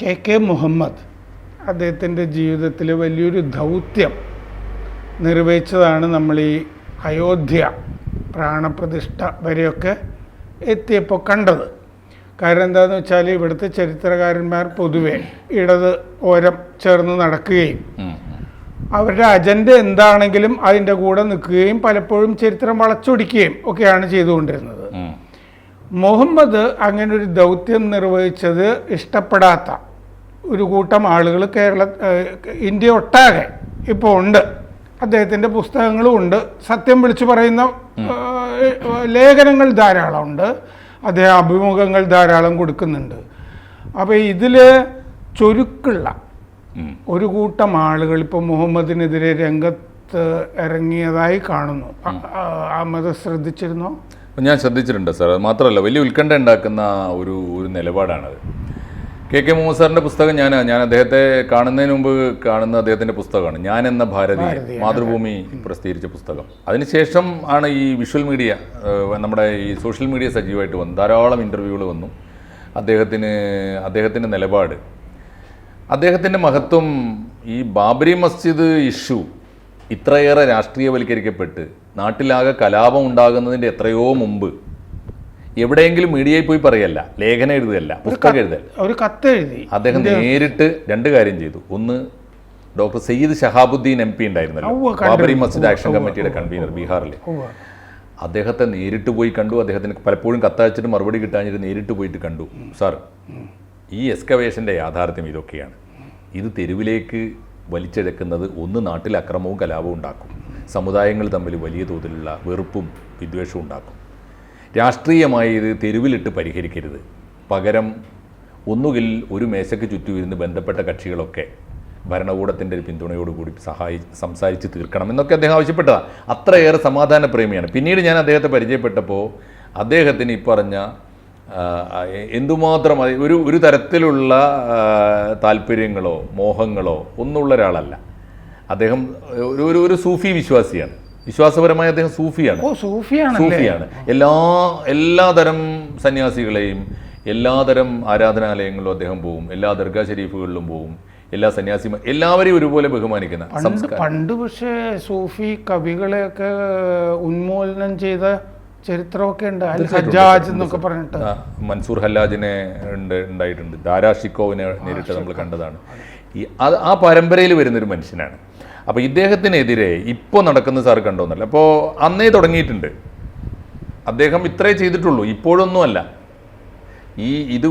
K K Muhammad അദ്ദേഹത്തിന്റെ ജീവിതത്തിൽ വലിയൊരു ദൗത്യം നിർവഹിച്ചതാണ് നമ്മൾ ഈ അയോധ്യ പ്രാണപ്രതിഷ്ഠ വരെയൊക്കെ എത്തിയപ്പോൾ കണ്ടത് കാരണം എന്താണെന്ന് വെച്ചാൽ ഇവിടുത്തെ ചരിത്രകാരന്മാർ പൊതുവെ ഇടത് ഓരം ചേർന്ന് നടക്കുകയും. അവരുടെ അജണ്ട എന്താണെങ്കിലും അതിന്റെ കൂടെ നിൽക്കുകയും പലപ്പോഴും ചരിത്രം വളച്ചൊടിക്കുകയും ഒക്കെയാണ് ചെയ്തുകൊണ്ടിരുന്നത്. മുഹമ്മദ് അങ്ങനെ ഒരു ദൗത്യം നിർവഹിച്ചത് ഇഷ്ടപ്പെടാത്ത ഒരു കൂട്ടം ആളുകൾ കേരള ഇന്ത്യ ഒട്ടാകെ ഇപ്പോൾ ഉണ്ട്. അദ്ദേഹത്തിന്റെ പുസ്തകങ്ങളും ഉണ്ട്. സത്യം വിളിച്ചു പറയുന്ന ലേഖനങ്ങൾ ധാരാളമുണ്ട് അദ്ദേഹം അഭിമുഖങ്ങൾ ധാരാളം കൊടുക്കുന്നുണ്ട്. അപ്പോൾ ഇതിൽ ചുരുക്കുള്ള ഒരു കൂട്ടം ആളുകൾ ഇപ്പോൾ മുഹമ്മദിനെതിരെ രംഗത്ത് ഇറങ്ങിയതായി കാണുന്നു. അഹമ്മദ് ശ്രദ്ധിച്ചിരുന്നോ? ഞാൻ ശ്രദ്ധിച്ചിട്ടുണ്ട് സാർ. അത് മാത്രമല്ല വലിയ ഉത്കണ്ഠ ഉണ്ടാക്കുന്ന ഒരു ഒരു നിലപാടാണത്. കെ കെ മുഹമ്മദ് സാറിന്റെ പുസ്തകം ഞാൻ ഞാൻ അദ്ദേഹത്തെ കാണുന്നതിന് മുമ്പ് കാണുന്ന അദ്ദേഹത്തിന്റെ പുസ്തകമാണ് ഞാൻ എന്ന ഭാരതി മാതൃഭൂമി പ്രസിദ്ധീകരിച്ച പുസ്തകം. അതിനുശേഷം ആണ് ഈ വിഷ്വൽ മീഡിയ നമ്മുടെ ഈ സോഷ്യൽ മീഡിയ സജീവമായിട്ട് വന്നു. ധാരാളം ഇന്റർവ്യൂകൾ വന്നു. അദ്ദേഹത്തിന് അദ്ദേഹത്തിന്റെ നിലപാട്. അദ്ദേഹത്തിന്റെ മഹത്വം ഈ ബാബരി മസ്ജിദ് ഇഷ്യൂ ഇത്രയേറെ രാഷ്ട്രീയവൽക്കരിക്കപ്പെട്ട് നാട്ടിലാകെ കലാപം ഉണ്ടാകുന്നതിന്റെ എത്രയോ മുമ്പ് എവിടെയെങ്കിലും മീഡിയയിൽ പോയി പറയല്ല ലേഖനം എഴുതുകയല്ല പുസ്തകം എഴുതല്ല ഒരു കത്തെഴുതി അദ്ദേഹം നേരിട്ട് രണ്ട് കാര്യം ചെയ്തു. ഒന്ന് doctor Syed Shahabuddin M P ഉണ്ടായിരുന്നല്ലോ ബാബറി മസ്ജിദ് ആക്ഷൻ കമ്മിറ്റിയുടെ കൺവീനർ ഉവ്വ്. അദ്ദേഹത്തെ നേരിട്ട് പോയി കണ്ടു അദ്ദേഹത്തിന് പലപ്പോഴും കത്തയച്ചിട്ട് മറുപടി കിട്ടാഞ്ഞിട്ട് നേരിട്ട് പോയിട്ട് കണ്ടു. സാർ ഈ എക്സ്കവേഷന്റെ യാഥാർത്ഥ്യം ഇതൊക്കെയാണ്. ഇത് തെരുവിലേക്ക് വലിച്ചെടുക്കുന്നത് ഒന്ന് നാട്ടിൽ അക്രമവും കലാപവും ഉണ്ടാക്കും. സമുദായങ്ങൾ തമ്മിൽ വലിയ തോതിലുള്ള വെറുപ്പും വിദ്വേഷവും ഉണ്ടാക്കും. രാഷ്ട്രീയമായി ഇത് തെരുവിലിട്ട് പരിഹരിക്കരുത്. പകരം ഒന്നുകിൽ ഒരു മേശയ്ക്ക് ചുറ്റും ഇരുന്ന് ബന്ധപ്പെട്ട കക്ഷികളൊക്കെ ഭരണകൂടത്തിന്റെ ഒരു പിന്തുണയോടുകൂടി സഹായി സംസാരിച്ച് തീർക്കണം എന്നൊക്കെ അദ്ദേഹം ആവശ്യപ്പെട്ടതാണ് അത്രയേറെ സമാധാന പ്രേമിയാണ്. പിന്നീട് ഞാൻ അദ്ദേഹത്തെ പരിചയപ്പെട്ടപ്പോൾ അദ്ദേഹത്തിന് ഈ പറഞ്ഞ എന്തുമാത്രം ഒരു ഒരു തരത്തിലുള്ള താല്പര്യങ്ങളോ മോഹങ്ങളോ ഒന്നുള്ള ഒരാളല്ല അദ്ദേഹം ഒരു ഒരു സൂഫി വിശ്വാസിയാണ്. വിശ്വാസപരമായ അദ്ദേഹം സൂഫിയാണ്. ഓ സൂഫിയാണല്ലേ? സൂഫിയാണ്. എല്ലാ എല്ലാതരം സന്യാസികളെയും എല്ലാതരം ആരാധനാലയങ്ങളിലും അദ്ദേഹം പോവും. എല്ലാ ദർഗാ ഷരീഫുകളിലും പോവും. എല്ലാ സന്യാസിമാർ എല്ലാവരെയും ഒരുപോലെ ബഹുമാനിക്കുന്ന പണ്ട് പണ്ട് പക്ഷേ സൂഫി കവികളെയൊക്കെ ഉന്മൂലനം ചെയ്ത ചരിത്രമൊക്കെ ഉണ്ട്. അൽ ഹജ്ജാജ് എന്നൊക്കെ പറഞ്ഞിട്ട്. മൻസൂർ ഹല്ലാജിനെ ഉണ്ട് ഉണ്ടായിട്ടുണ്ട്. ദാരാ ഷിക്കോവിനെ നേരിട്ട് നമ്മൾ കണ്ടതാണ്. ഈ അത് ആ പരമ്പരയിൽ വരുന്നൊരു മനുഷ്യനാണ്. അപ്പോൾ ഇദ്ദേഹത്തിനെതിരെ ഇപ്പോൾ നടക്കുന്ന സാർ കണ്ടോന്നല്ല. അപ്പോൾ അന്നേ തുടങ്ങിയിട്ടുണ്ട്. അദ്ദേഹം ഇത്രേ ചെയ്തിട്ടുള്ളൂ. ഇപ്പോഴൊന്നുമല്ല. ഈ ഇത്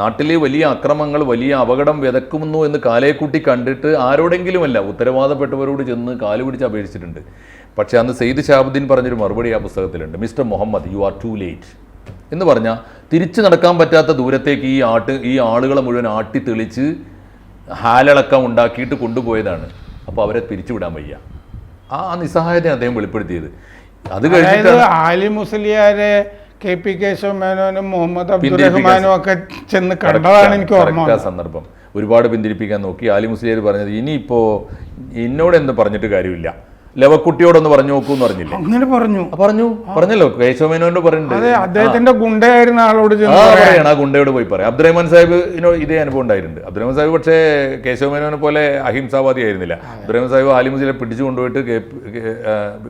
നാട്ടിലെ വലിയ അക്രമങ്ങൾ വലിയ അപകടം വിതക്കുന്നു എന്ന് കാലേക്കൂട്ടി കണ്ടിട്ട് ആരോടെങ്കിലുമല്ല ഉത്തരവാദപ്പെട്ടവരോട് ചെന്ന് കാൽ പിടിച്ച് അപേക്ഷിച്ചിട്ടുണ്ട്. പക്ഷേ അന്ന് സെയ്ദ് ഷാബുദ്ദീൻ പറഞ്ഞൊരു മറുപടി ആ പുസ്തകത്തിലുണ്ട്. Mister Muhammad you are too late. എന്ന് പറഞ്ഞാൽ തിരിച്ചു നടക്കാൻ പറ്റാത്ത ദൂരത്തേക്ക് ഈ ആട്ട് ഈ ആളുകളെ മുഴുവൻ ആട്ടി തെളിച്ച് ഹാലളക്കം ഉണ്ടാക്കിയിട്ട് കൊണ്ടുപോയതാണ്. അപ്പോൾ അവരെ പിരിച്ചുവിടാൻ വയ്യ. ആ നിസ്സഹായത അദ്ദേഹം വെളിപ്പെടുത്തിയത്. അത് കഴിഞ്ഞിട്ട് ആലി മുസ്ലിയാരെ കെ പി കേശവ മേനോനും മുഹമ്മദ് അബ്ദുറഹ്മാനും ഒക്കെ ചെന്ന് കണ്ടതാണ് എനിക്ക് ഓർമ്മ സന്ദർഭം. ഒരുപാട് പിന്തിരിപ്പിക്കാൻ നോക്കി. ആലി മുസ്ലിയാർ പറഞ്ഞത് ഇനിയിപ്പോൾ എന്നോട് എന്ന് പറഞ്ഞിട്ട് കാര്യമില്ല. ലവക്കുട്ടിയോടൊന്ന് പറഞ്ഞു നോക്കൂ എന്ന് പറഞ്ഞില്ലേ? അങ്ങനെ പറഞ്ഞു. പറഞ്ഞു. പറഞ്ഞല്ലോ കേശവമേനോട് പറഞ്ഞിട്ടുണ്ട് അതെ അദ്ദേഹത്തിന്റെ ഗുണ്ടയായിരുന്ന ആളോട് ആ പറയണം ആ ഗുണ്ടയോട് പോയി പറയാം. അബ്ദുറഹ്മാൻ സാഹിബ് ഇതേ അനുഭവം ഉണ്ടായിട്ടുണ്ട്. അബ്ദുറഹ്മാൻ സാഹിബ് പക്ഷേ കേശവമേനോനെ പോലെ അഹിംസാവാദി ആയിരുന്നില്ല. അബ്ദുറഹ്മാൻ സാഹിബ് ആലിമുസിലെ പിടിച്ചു കൊണ്ടുപോയിട്ട്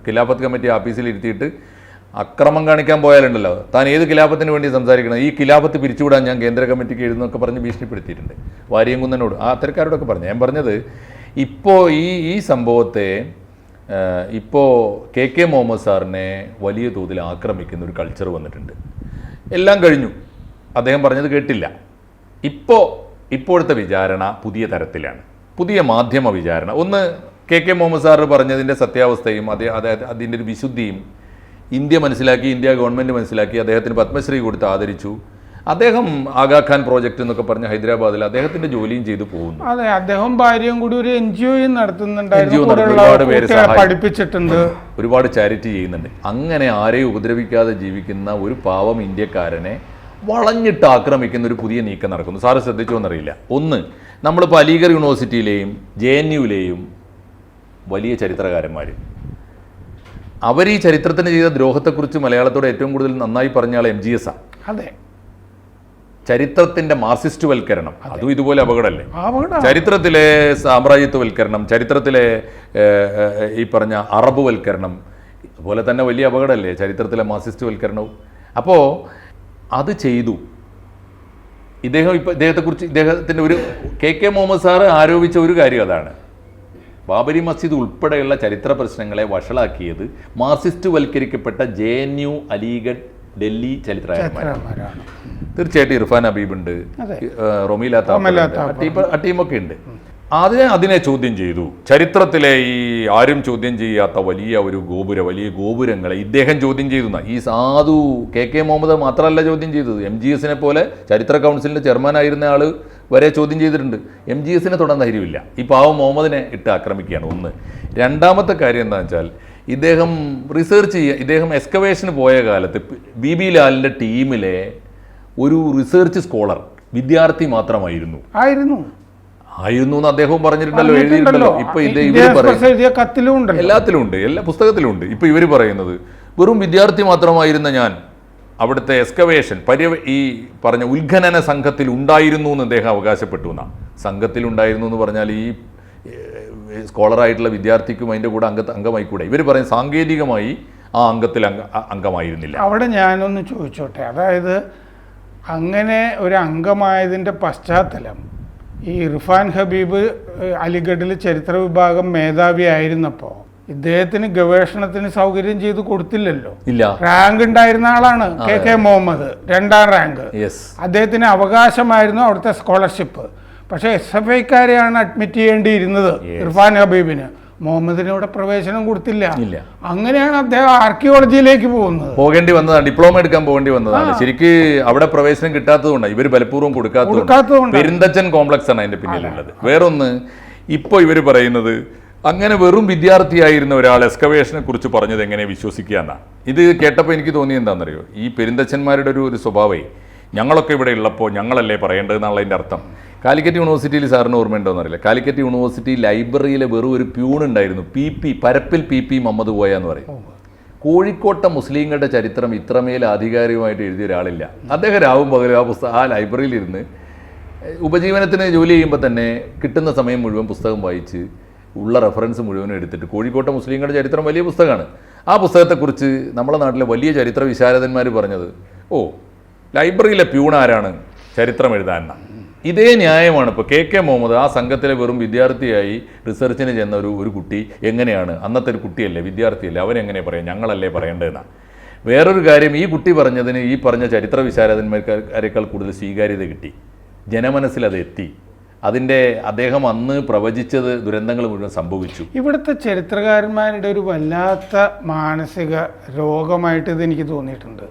ഖിലാഫത്ത് കമ്മിറ്റി ഓഫീസിൽ ഇരുത്തിയിട്ട് അക്രമം കാണിക്കാൻ പോയാലുണ്ടല്ലോ. താൻ ഏത് കിലാപത്തിന് വേണ്ടി സംസാരിക്കണം? ഈ കിലാപത്ത് പിരിച്ചുവിടാൻ ഞാൻ കേന്ദ്ര കമ്മിറ്റിക്ക് എഴുതുന്നൊക്കെ പറഞ്ഞ് ഭീഷണിപ്പെടുത്തിയിട്ടുണ്ട്. വാര്യംകുന്നനോട് ആ അത്തരക്കാരോടൊക്കെ പറഞ്ഞു. ഞാൻ പറഞ്ഞത് ഇപ്പോൾ ഈ ഈ സംഭവത്തെ ഇപ്പോൾ കെ കെ മുഹമ്മദ് സാറിനെ വലിയ തോതിൽ ആക്രമിക്കുന്ന ഒരു കൾച്ചർ വന്നിട്ടുണ്ട്. എല്ലാം കഴിഞ്ഞു. അദ്ദേഹം പറഞ്ഞത് കേട്ടില്ല. ഇപ്പോൾ ഇപ്പോഴത്തെ വിചാരണ പുതിയ തരത്തിലാണ്. പുതിയ മാധ്യമ വിചാരണ. ഒന്ന് കെ കെ മുഹമ്മദ് സാർ പറഞ്ഞതിന്റെ സത്യാവസ്ഥയും അതേ അതായത് അതിന്റെ ഒരു വിശുദ്ധിയും ഇന്ത്യ മനസ്സിലാക്കി ഇന്ത്യ ഗവൺമെന്റ് മനസ്സിലാക്കി അദ്ദേഹത്തിന് പത്മശ്രീ കൊടുത്ത് ആദരിച്ചു. അദ്ദേഹം ആഗാഖാൻ പ്രോജക്റ്റ് എന്നൊക്കെ പറഞ്ഞ ഹൈദരാബാദിൽ അദ്ദേഹത്തിന്റെ ജോലിയും ചെയ്തു പോകുന്നു. അതെ അദ്ദേഹം ഭാര്യയും കൂടി ഒരു എൻ ജി ഒയും നടത്തുന്നുണ്ടായിരുന്നു. പഠിപ്പിച്ചിട്ടുണ്ട്. ഒരുപാട് ചാരിറ്റി ചെയ്യുന്നുണ്ട്. അങ്ങനെ ആരെയും ഉപദ്രവിക്കാതെ ജീവിക്കുന്ന ഒരു പാവം ഇന്ത്യക്കാരനെ വളഞ്ഞിട്ട് ആക്രമിക്കുന്ന ഒരു പുതിയ നീക്കം നടക്കുന്നു. സാറ് ശ്രദ്ധിച്ചോ എന്നറിയില്ല. ഒന്ന് നമ്മളിപ്പോൾ അലീഗർ യൂണിവേഴ്സിറ്റിയിലെയും ജെ എൻ യുവിലെയും വലിയ ചരിത്രകാരന്മാർ അവർ ഈ ചരിത്രത്തിന് ചെയ്ത ദ്രോഹത്തെക്കുറിച്ച് മലയാളത്തോട് ഏറ്റവും കൂടുതൽ നന്നായി പറഞ്ഞ ആൾ എം ജി എസ് ആണ് അതെ. ചരിത്രത്തിന്റെ മാർസിസ്റ്റ് വൽക്കരണം അതും ഇതുപോലെ അപകടമല്ലേ? അപകടം ചരിത്രത്തിലെ സാമ്രാജ്യത്വവൽക്കരണം ചരിത്രത്തിലെ ഈ പറഞ്ഞ അറബ് വൽക്കരണം അതുപോലെ തന്നെ വലിയ അപകടമല്ലേ ചരിത്രത്തിലെ മാർസിസ്റ്റ് വൽക്കരണവും അപ്പോൾ അത് ചെയ്തു. ഇദ്ദേഹം ഇപ്പം ഇദ്ദേഹത്തെക്കുറിച്ച് ഇദ്ദേഹത്തിന്റെ ഒരു കെ കെ മുഹമ്മദ് സാറ് ആരോപിച്ച ഒരു കാര്യം അതാണ്. ബാബരി മസ്ജിദ് ഉൾപ്പെടെയുള്ള ചരിത്ര പ്രശ്നങ്ങളെ വഷളാക്കിയത് Marxist വൽക്കരിക്കപ്പെട്ട J N U Aligarh Delhi ചരിത്രകാരന്മാരാണ്. തീർച്ചയായിട്ടും ഇർഫാൻ ഹബീബ് ഉണ്ട് അതെ. റൊമീല റൊമീല ആ ടീമൊക്കെ ഉണ്ട്. അതിനെ അതിനെ ചോദ്യം ചെയ്തു. ചരിത്രത്തിലെ ഈ ആരും ചോദ്യം ചെയ്യാത്ത വലിയ ഒരു ഗോപുര വലിയ ഗോപുരങ്ങളെ ഇദ്ദേഹം ചോദ്യം ചെയ്തു ഈ സാധു കെ കെ മുഹമ്മദ് മാത്രമല്ല ചോദ്യം ചെയ്തത്. എം ജി എസിനെ പോലെ ചരിത്ര കൗൺസിലിന്റെ ചെയർമാനായിരുന്ന ആൾ വരെ ചോദ്യം ചെയ്തിട്ടുണ്ട്. എം ജി എസിനെ തൊടാൻ ധൈര്യമില്ല. ഈ പാവം മുഹമ്മദിനെ ഇട്ട് ആക്രമിക്കുകയാണ് ഒന്ന്. രണ്ടാമത്തെ കാര്യം എന്താണെന്ന് വെച്ചാൽ ഇദ്ദേഹം റിസർച്ച് ചെയ്യുക ഇദ്ദേഹം എക്സ്കവേഷന് പോയ കാലത്ത് ബി ബി ലാലിന്റെ ടീമിലെ ഒരു റിസർച്ച് സ്കോളർ വിദ്യാർത്ഥി മാത്രമായിരുന്നു. ആയിരുന്നു. ആയിരുന്നു എന്ന് അദ്ദേഹവും പറഞ്ഞിട്ടുണ്ടല്ലോ. എഴുതിയിട്ടുണ്ടല്ലോ. ഇപ്പൊ ഇദ്ദേഹം ഇവർ കത്തിലും എല്ലാത്തിലും ഉണ്ട് എല്ലാ പുസ്തകത്തിലും ഉണ്ട് ഇപ്പൊ ഇവർ പറയുന്നത് വെറും വിദ്യാർത്ഥി മാത്രമായിരുന്ന ഞാൻ അവിടുത്തെ എക്സ്കവേഷൻ പര്യ ഈ പറഞ്ഞ ഉത്ഖനന സംഘത്തിൽ ഉണ്ടായിരുന്നു എന്ന് അദ്ദേഹം അവകാശപ്പെട്ടു എന്നാ. സംഘത്തിൽ ഉണ്ടായിരുന്നു എന്ന് പറഞ്ഞാൽ ഈ സ്കോളറായിട്ടുള്ള വിദ്യാർത്ഥിക്കും അതിന്റെ കൂടെ അംഗ അംഗമായിക്കൂടെ? ഇവർ പറയും സാങ്കേതികമായി ആ അംഗത്തിൽ അംഗ അംഗമായിരുന്നില്ല. അവിടെ ഞാനൊന്ന് ചോദിച്ചോട്ടെ. അതായത് അങ്ങനെ ഒരു അംഗമായതിന്റെ പശ്ചാത്തലം ഈ ഇർഫാൻ ഹബീബ് അലിഗഡിൽ ചരിത്ര വിഭാഗം മേധാവി ആയിരുന്നപ്പോൾ ഇദ്ദേഹത്തിന് ഗവേഷണത്തിന് സൗകര്യം ചെയ്ത് കൊടുത്തില്ലല്ലോ. ഇല്ല. റാങ്ക് ഉണ്ടായിരുന്ന ആളാണ് കെ കെ മുഹമ്മദ് രണ്ടാം റാങ്ക്. അദ്ദേഹത്തിന് അവകാശമായിരുന്നു അവിടുത്തെ സ്കോളർഷിപ്പ്. പക്ഷേ എസ് എഫ് ഐക്കാരെയാണ് അഡ്മിറ്റ് ചെയ്യേണ്ടിയിരുന്നത് ഇർഫാൻ ഹബീബിന്. മുഹമ്മദിന് ഇവിടെ പ്രവേശനം കൊടുത്തില്ല. അങ്ങനെയാണ് അദ്ദേഹം ആർക്കിയോളജിയിലേക്ക് പോകുന്നത്. പോകേണ്ടി വന്നതാണ്. ഡിപ്ലോമ എടുക്കാൻ പോകേണ്ടി വന്നതാണ്. ശരിക്ക് അവിടെ പ്രവേശനം കിട്ടാത്തതുകൊണ്ടാണ് ഇവർ പലപ്പോഴും കൊടുക്കാത്തതുകൊണ്ട്. പെരുന്തച്ചൻ കോംപ്ലക്സ് ആണ് അതിന്റെ പിന്നിലുള്ളത്. വേറൊന്ന് ഇപ്പോൾ ഇവർ പറയുന്നത് അങ്ങനെ വെറും വിദ്യാർത്ഥിയായിരുന്ന ഒരാൾ എക്സ്കവേഷനെ കുറിച്ച് പറഞ്ഞത് എങ്ങനെ വിശ്വസിക്കുക എന്നാ. ഇത് കേട്ടപ്പോൾ എനിക്ക് തോന്നിയത് എന്താണെന്നറിയോ? ഈ പെരുന്തച്ഛന്മാരുടെ ഒരു ഒരു സ്വഭാവമേ ഞങ്ങളൊക്കെ ഇവിടെ ഉള്ളപ്പോൾ ഞങ്ങളല്ലേ പറയേണ്ടതെന്നുള്ളതിന്റെ അർത്ഥം. കാലിക്കറ്റ് യൂണിവേഴ്സിറ്റിയിൽ സാറിന് ഓർമ്മയുണ്ടോ അറിയില്ല. കാലിക്കറ്റ് യൂണിവേഴ്സിറ്റി ലൈബ്രറിയിലെ വെറും ഒരു പ്യൂൺ ഉണ്ടായിരുന്നു. പി പി പരപ്പിൽ പി പി മുഹമ്മദ് പോയ എന്ന് പറയും. കോഴിക്കോട്ടെ മുസ്ലിങ്ങളുടെ ചരിത്രം ഇത്രമേൽ ആധികാരികമായിട്ട് എഴുതിയ ഒരാളില്ല. അദ്ദേഹം രാവും പകലും ആ പുസ്തകം ആ ലൈബ്രറിയിൽ ഇരുന്ന് ഉപജീവനത്തിന് ജോലി ചെയ്യുമ്പോൾ തന്നെ കിട്ടുന്ന സമയം മുഴുവൻ പുസ്തകം വായിച്ച് ഉള്ള റെഫറൻസ് മുഴുവനും എടുത്തിട്ട് കോഴിക്കോട്ടെ മുസ്ലിങ്ങളുടെ ചരിത്രം വലിയ പുസ്തകമാണ്. ആ പുസ്തകത്തെക്കുറിച്ച് നമ്മുടെ നാട്ടിലെ വലിയ ചരിത്ര വിശാരദന്മാർ പറഞ്ഞത് ഓ ലൈബ്രറിയിലെ പ്യൂൺ ആരാണ്? ചരിത്രം എഴുതാൻ. ഇതേ ന്യായമാണ്. ഇപ്പോൾ കെ കെ മുഹമ്മദ് ആ സംഘത്തിലെ വെറും വിദ്യാർത്ഥിയായി റിസർച്ചിന് ചെന്ന ഒരു ഒരു കുട്ടി എങ്ങനെയാണ്? അന്നത്തെ ഒരു കുട്ടിയല്ലേ വിദ്യാർത്ഥിയല്ലേ? അവനെങ്ങനെ പറയാം? ഞങ്ങളല്ലേ പറയേണ്ടതെന്നാണ് വേറൊരു കാര്യം ഈ കുട്ടി പറഞ്ഞതിന് ഈ പറഞ്ഞ ചരിത്ര വിശാരദന്മാർക്കാരേക്കാൾ കൂടുതൽ സ്വീകാര്യത കിട്ടി. ജനമനസ്സിൽ അത് എത്തി. അതിന്റെ അദ്ദേഹം അന്ന് പ്രവചിച്ചത് ദുരന്തങ്ങൾ മുഴുവൻ സംഭവിച്ചു. ഇവിടുത്തെ ചരിത്രകാരന്മാരുടെ ഒരു വല്ലാത്ത മാനസിക രോഗമായിട്ട് ഇത് എനിക്ക് തോന്നിയിട്ടുണ്ട്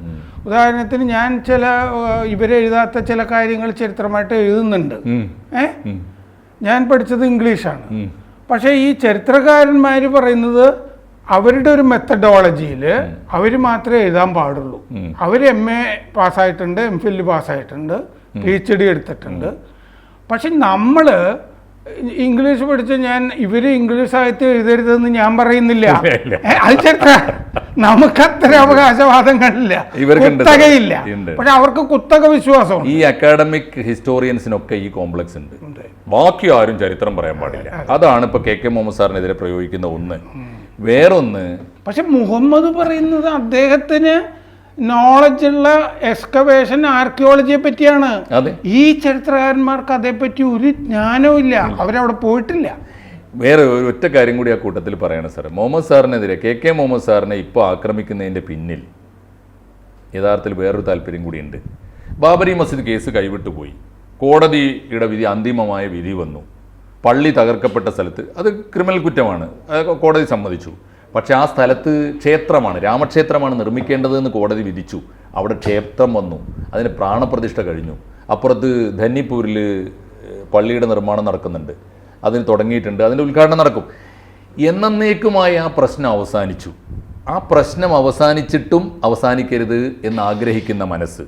ഉദാഹരണത്തിന് ഞാൻ ചില ഇവരെഴുതാത്ത ചില കാര്യങ്ങൾ ചരിത്രമായിട്ട് എഴുതുന്നുണ്ട്. ഏ? ഞാൻ പഠിച്ചത് ഇംഗ്ലീഷാണ്. പക്ഷേ ഈ ചരിത്രകാരന്മാർ പറയുന്നത് അവരുടെ ഒരു മെത്തഡോളജിയിൽ അവർ മാത്രമേ എഴുതാൻ പാടുള്ളൂ. അവർ എം എ പാസ്സായിട്ടുണ്ട് എം ഫിൽ പാസ്സായിട്ടുണ്ട് പി എച്ച് ഡി എടുത്തിട്ടുണ്ട്. പക്ഷെ നമ്മൾ ഇംഗ്ലീഷ് പഠിച്ച് ഞാൻ ഇവർ ഇംഗ്ലീഷ് സാഹിത്യം എഴുതരുതെന്ന് ഞാൻ പറയുന്നില്ല. അത് ചരിത്ര നമുക്ക് അത്ര അവകാശവാദങ്ങളില്ല കുത്തകയില്ല. പക്ഷെ അവർക്ക് കുത്തക വിശ്വാസം ഈ അക്കാഡമിക് ഹിസ്റ്റോറിയൻസിനൊക്കെ ഈ കോംപ്ലക്സ് ഉണ്ട്. ബാക്കി ആരും ചരിത്രം പറയാൻ പാടില്ല. അതാണ് ഇപ്പൊ കെ കെ മുഹമ്മദ് സാറിനെതിരെ പ്രയോഗിക്കുന്ന ഒന്ന്. വേറൊന്ന് പക്ഷെ മുഹമ്മദ് പറയുന്നത് അദ്ദേഹത്തിന് നോളജുള്ള എക്സ്കവേഷൻ ആർക്കിയോളജിയെ പറ്റിയാണ്. ഈ ചരിത്രകാരന്മാർക്ക് അതേപ്പറ്റി ഒരു ജ്ഞാനവും ഇല്ല. അവരവിടെ പോയിട്ടില്ല. വേറെ ഒരു ഒറ്റ കാര്യം കൂടി ആ കൂട്ടത്തിൽ പറയണം സാർ മുഹമ്മദ് സാറിനെതിരെ കെ കെ മുഹമ്മദ് സാറിനെ ഇപ്പോൾ ആക്രമിക്കുന്നതിന്റെ പിന്നിൽ യഥാർത്ഥത്തിൽ വേറൊരു താല്പര്യം കൂടിയുണ്ട് ബാബരി മസ്ജിദ് കേസ് കൈവിട്ടു പോയി. കോടതിയുടെ വിധി അന്തിമമായ വിധി വന്നു. പള്ളി തകർക്കപ്പെട്ട സ്ഥലത്ത് അത് ക്രിമിനൽ കുറ്റമാണ്. കോടതി സമ്മതിച്ചു. പക്ഷേ ആ സ്ഥലത്ത് ക്ഷേത്രമാണ് രാമക്ഷേത്രമാണ് നിർമ്മിക്കേണ്ടതെന്ന് കോടതി വിധിച്ചു. അവിടെ ക്ഷേത്രം വന്നു അതിന് പ്രാണപ്രതിഷ്ഠ കഴിഞ്ഞു. അപ്പുറത്ത് ധന്നിപ്പൂരിൽ പള്ളിയുടെ നിർമ്മാണം നടക്കുന്നുണ്ട്. അതിന് തുടങ്ങിയിട്ടുണ്ട് അതിന്റെ ഉദ്ഘാടനം നടക്കും. എന്നേക്കുമായി ആ പ്രശ്നം അവസാനിച്ചു. ആ പ്രശ്നം അവസാനിച്ചിട്ടും അവസാനിക്കരുത് എന്ന് ആഗ്രഹിക്കുന്ന മനസ്സ്.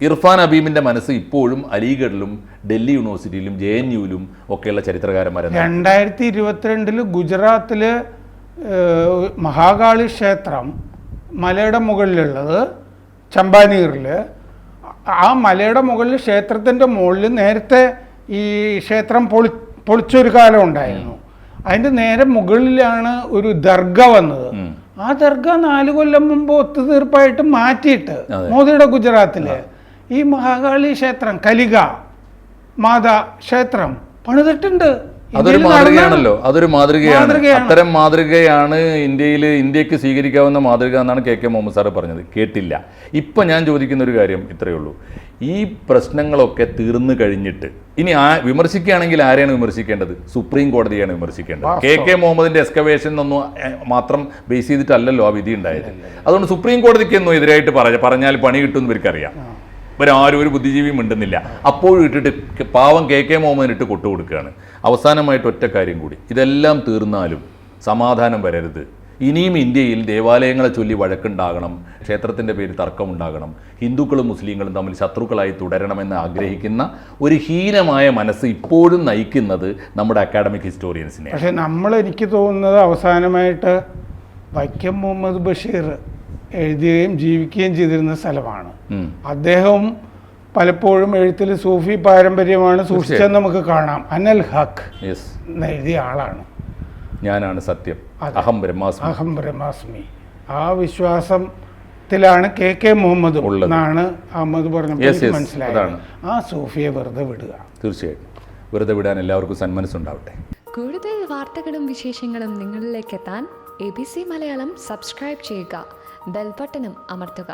ഇർഫാൻ അബീമിന്റെ മനസ്സ് ഇപ്പോഴും അലിഗഡിലും ഡൽഹി യൂണിവേഴ്സിറ്റിയിലും ജെ എൻ യുവിലും ഒക്കെയുള്ള ചരിത്രകാരന്മാരെ രണ്ടായിരത്തി ഇരുപത്തിരണ്ടിൽ ഗുജറാത്തിൽ മഹാകാളി ക്ഷേത്രം മലയുടെ മുകളിലുള്ളത് ചമ്പാനീറിൽ ആ മലയുടെ മുകളിൽ ക്ഷേത്രത്തിന്റെ മുകളിൽ നേരത്തെ ഈ ക്ഷേത്രം പൊളി പൊളിച്ചൊരു കാലം ഉണ്ടായിരുന്നു. അതിന്റെ നേരെ മുകളിലാണ് ഒരു ദർഗ വന്നത്. ആ ദർഗ നാല് കൊല്ലം മുമ്പ് ഒത്തുതീർപ്പായിട്ട് മാറ്റിയിട്ട്. മോദിയുടെ ഗുജറാത്തിൽ ഈ മഹാകാളി ക്ഷേത്രം കലിക മാതാ ക്ഷേത്രം പണിതിട്ടുണ്ട്. അതൊരു മാതൃകയാണല്ലോ. അതൊരു മാതൃകയാണ്. അത്തരം മാതൃകയാണ് ഇന്ത്യയിൽ ഇന്ത്യയ്ക്ക് സ്വീകരിക്കാവുന്ന മാതൃക എന്നാണ് കെ കെ മുഹമ്മദ് സാറ് പറഞ്ഞത്. കേട്ടില്ല. ഇപ്പൊ ഞാൻ ചോദിക്കുന്ന ഒരു കാര്യം ഇത്രയേ ഉള്ളൂ. ഈ പ്രശ്നങ്ങളൊക്കെ തീർന്നു കഴിഞ്ഞിട്ട് ഇനി ആ വിമർശിക്കുകയാണെങ്കിൽ ആരെയാണ് വിമർശിക്കേണ്ടത്? സുപ്രീം കോടതിയാണ് വിമർശിക്കേണ്ടത്. കെ കെ മുഹമ്മദിന്റെ എക്സ്കവേഷൻ ഒന്നും മാത്രം ബേസ് ചെയ്തിട്ടല്ലല്ലോ ആ വിധി ഉണ്ടായത്. അതുകൊണ്ട് സുപ്രീം കോടതിക്കൊന്നും എതിരായിട്ട് പറഞ്ഞ പറഞ്ഞാൽ പണി കിട്ടുമെന്ന് ഇവർക്കറിയാം. ഇവരാരും ഒരു ബുദ്ധിജീവിയും മിണ്ടുന്നില്ല. അപ്പോഴും ഇട്ടിട്ട് പാവം കെ കെ മുഹമ്മദിന് ഇട്ട് കൊടുക്കുകയാണ് അവസാനമായിട്ട് ഒറ്റ കാര്യം കൂടി. ഇതെല്ലാം തീർന്നാലും സമാധാനം വരരുത്. ഇനിയും ഇന്ത്യയിൽ ദേവാലയങ്ങളെ ചൊല്ലി വഴക്കുണ്ടാകണം ക്ഷേത്രത്തിന്റെ പേര് തർക്കമുണ്ടാകണം ഹിന്ദുക്കളും മുസ്ലിങ്ങളും തമ്മിൽ ശത്രുക്കളായി തുടരണമെന്ന് ആഗ്രഹിക്കുന്ന ഒരു ഹീനമായ മനസ്സ് ഇപ്പോഴും നയിക്കുന്നത് നമ്മുടെ അക്കാഡമിക് ഹിസ്റ്റോറിയൻസിനെ പക്ഷേ നമ്മൾ എനിക്ക് തോന്നുന്നത് അവസാനമായിട്ട് വൈക്കം മുഹമ്മദ് ബഷീർ എഴുതുകയും ജീവിക്കുകയും ചെയ്തിരുന്ന സ്ഥലമാണ്. അദ്ദേഹം പലപ്പോഴും എഴുത്തിൽ സൂഫി പാരമ്പര്യമാണ് സൂക്ഷിച്ചതെന്ന് നമുക്ക് കാണാം. അനൽ ഹക്ക് എഴുതിയ ആളാണ്. ഞാനാണ് സത്യം. അഹം ബ്രഹ്മാസ്മി. അഹം ബ്രഹ്മാസ്മി. ആ വിശ്വാസത്തിലാണ് കെ കെ മുഹമ്മദ് എന്നാണ് അഹമ്മദ് പറഞ്ഞത് പറഞ്ഞപ്പോൾ മനസ്സിലായത്. ആ സൂഫിയെ വെറുതെ വിടുക. തീർച്ചയായിട്ടും വെറുതെ വിടാൻ എല്ലാവർക്കും സന്മനസ്സുണ്ടാവട്ടെ. കൂടുതൽ വാർത്തകളും വിശേഷങ്ങളും നിങ്ങളിലേക്ക് എത്താൻ A B C Malayalam subscribe ചെയ്യുക. ബെൽബട്ടനും അമർത്തുക